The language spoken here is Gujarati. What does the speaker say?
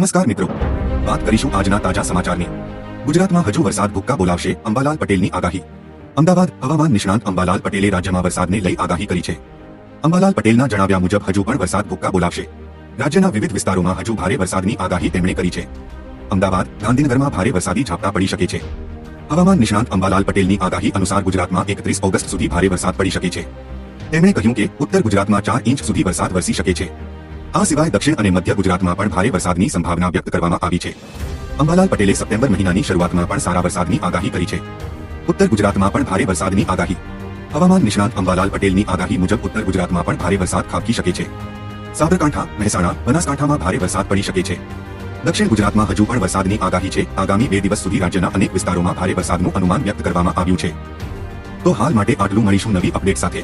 નમસ્કાર મિત્રો વાત કરીશું આજના તાજા સમાચારની ગુજરાતમાં હજુ વરસાદ ભૂક્કા બોલાવશે અંબાલાલ પટેલની આગાહી અમદાવાદ હવામાન નિષ્ણાંત અંબાલાલ પટેલે રાજ્યમાં વરસાદને લઈ આગાહી કરી છે અંબાલાલ પટેલના જણાવ્યા મુજબ હજુ પણ વરસાદ ભૂક્કા બોલાવશે રાજ્યના વિવિધ વિસ્તારોમાં હજુ ભારે વરસાદની આગાહી તેમણે કરી છે અમદાવાદ ગાંધીનગરમાં ભારે વરસાદી ઝાપટા પડી શકે છે હવામાન નિષ્ણાંત અંબાલાલ પટેલની આગાહી અનુસાર ગુજરાતમાં એકત્રીસ ઓગસ્ટ સુધી ભારે વરસાદ પડી શકે છે તેમણે કહ્યું કે ઉત્તર ગુજરાતમાં ચાર ઇંચ સુધી વરસાદ વરસી શકે છે આ સિવાય દક્ષિણ અને મધ્ય ગુજરાતમાં પણ ભારે વરસાદની સંભાવના વ્યક્ત કરવામાં આવી છે. અંબાલાલ પટેલે સપ્ટેમ્બર મહિનાની શરૂઆતમાં પણ સારા વરસાદની આગાહી કરી છે. ઉત્તર ગુજરાતમાં પણ ભારે વરસાદની આગાહી. હવામાન નિષ્ણાંત અંબાલાલ પટેલની આગાહી મુજબ ઉત્તર ગુજરાતમાં પણ ભારે વરસાદ ખાબકી શકે છે. સાબરકાંઠા, મહેસાણા, બનાસકાંઠામાં ભારે વરસાદ પડી શકે છે. દક્ષિણ ગુજરાતમાં હજુ પણ વરસાદની આગાહી છે. આગામી બે દિવસ સુધી રાજ્યના અનેક વિસ્તારોમાં ભારે વરસાદનું અનુમાન વ્યક્ત કરવામાં આવ્યું છે. તો હાલ માટે આટલું મળીશું નવી અપડેટ સાથે.